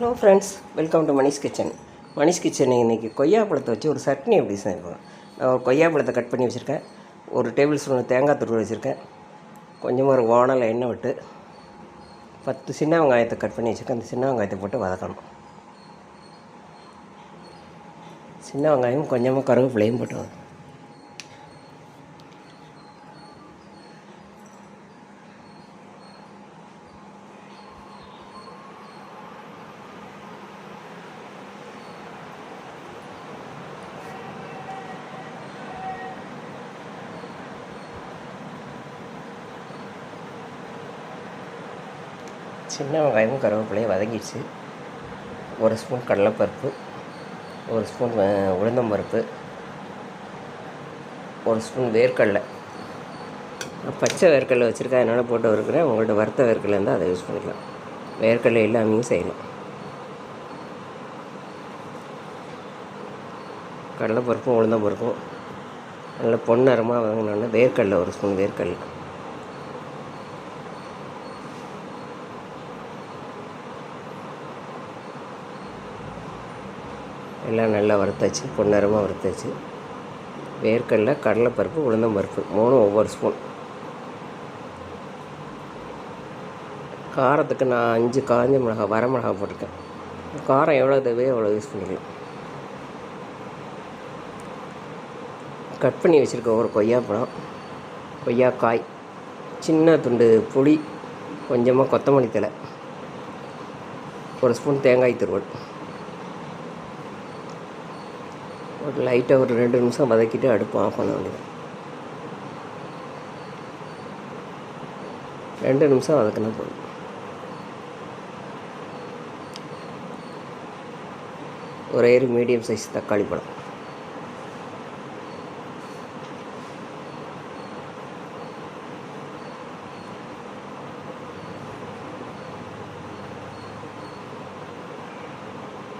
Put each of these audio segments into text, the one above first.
Hello friends welcome to Manish kitchen Manish kitchen இன்றைக்கி கொய்யாப்பழத்தை வச்சு ஒரு சட்னி எப்படி செய்வோம் நான் ஒரு கொய்யாப்பழத்தை கட் பண்ணி வச்சுருக்கேன். ஒரு டேபிள் ஸ்பூன் தேங்காய் துருவல் வச்சுருக்கேன். கொஞ்சமாக ஒரு வானல் எண்ணெய் விட்டு பத்து சின்ன வெங்காயத்தை கட் பண்ணி வச்சுருக்கேன். அந்த சின்ன வெங்காயத்தை போட்டு வதக்கணும். சின்ன வெங்காயம் கொஞ்சமாக கருவேப்பிலையும் போட்டு சின்ன வெங்காயமும் கருவேப்பிலையும் வதங்கிடுச்சு. ஒரு ஸ்பூன் கடலைப்பருப்பு ஒரு ஸ்பூன் உளுந்தம் உளுந்தம்பருப்பு ஒரு ஸ்பூன் வேர்க்கடலை. பச்சை வேர்க்கடலை வச்சுருக்கேன். அதனால் போட்டு வறுக்கிறேன். உங்கள்கிட்ட வறுத்த வேர்க்கடலை இருந்தால் அதை யூஸ் பண்ணிக்கலாம். வேர்க்கடலை இல்லாமையும் செய்யலாம். கடலைப்பருப்பும் உளுந்தம்பருப்பும் நல்ல பொன்னரமாக வதங்கினோடனே வேர்க்கடலை ஒரு ஸ்பூன் வேர்க்கடலை. எல்லாம் நல்லா வறுத்தாச்சு பொன்னரமாக வறுத்தாச்சு. வேர்க்கடலை கடலைப்பருப்பு உளுந்தம்பருப்பு மூணும் ஒவ்வொரு ஸ்பூன் காரத்துக்கு நான் அஞ்சு காஞ்ச மிளகா வரமிளகா போட்டிருக்கேன். காரம் எவ்வளோ தேவையோ அவ்வளோ யூஸ் பண்ணிக்கலாம். கட் பண்ணி வச்சுருக்க ஒரு கொய்யாப்பழம் கொய்யாக்காய் சின்ன துண்டு புளி கொஞ்சமாக கொத்தமல்லி தழை ஒரு ஸ்பூன் தேங்காய் துருவல். ஒரு லைட்டாக ஒரு ரெண்டு நிமிஷம் வதக்கிட்டு அடுப்பு ஆஃப் பண்ண வேண்டியது. ரெண்டு நிமிஷம் வதக்கினா போதும். ஒரே ஒரு மீடியம் சைஸ் தக்காளி பழம்.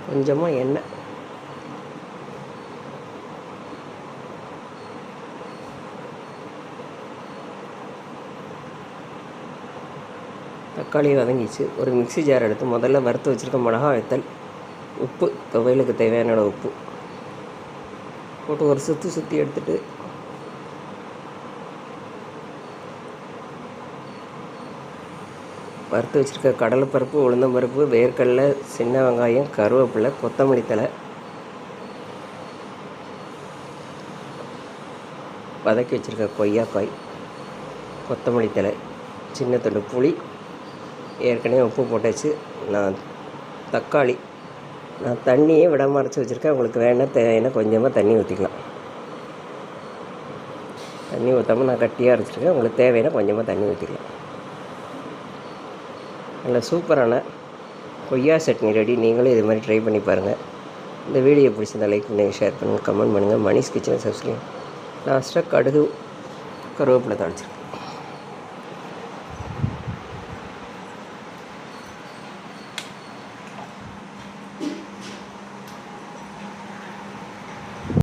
கொஞ்சமாக எண்ணெய். தக்காளி வதங்கிச்சு. ஒரு மிக்ஸி ஜார் எடுத்து முதல்ல வறுத்து வச்சுருக்க மிளகா வைத்தல் உப்பு துவையலுக்கு தேவையான அளவு உப்பு போட்டு ஒரு சுற்றி சுற்றி எடுத்துட்டு வறுத்து வச்சுருக்க கடலைப்பருப்பு உளுந்தம்பருப்பு வேர்க்கடலை சின்ன வெங்காயம் கருவேப்பிலை கொத்தமல்லி தழை வதக்கி வச்சுருக்க கொய்யாக்காய் கொத்தமல்லி தழை சின்ன துண்டு புளி ஏற்கனவே உப்பு போட்டாச்சு. நான் தக்காளி நான் தண்ணியே விடாம அரைச்சி வச்சுருக்கேன். உங்களுக்கு வேணால் தேவையான கொஞ்சமாக தண்ணி ஊற்றிக்கலாம் தண்ணி ஊற்றாமல் நான் கட்டியாக அரைச்சிருக்கேன். உங்களுக்கு தேவையான கொஞ்சமாக தண்ணி ஊற்றிக்கலாம் நல்ல சூப்பரான கொய்யா சட்னி ரெடி. நீங்களும் இது மாதிரி ட்ரை பண்ணி பாருங்கள் இந்த வீடியோ பிடிச்சிருந்தா லைக் பண்ணுங்கள் ஷேர் பண்ணுங்கள் கமெண்ட் பண்ணுங்கள் மணிஷ் கிச்சன் சப்ஸ்கிரைப் லாஸ்ட்டாக கடுகு கருவேப்பிலை தாளிச்சிருக்கேன்.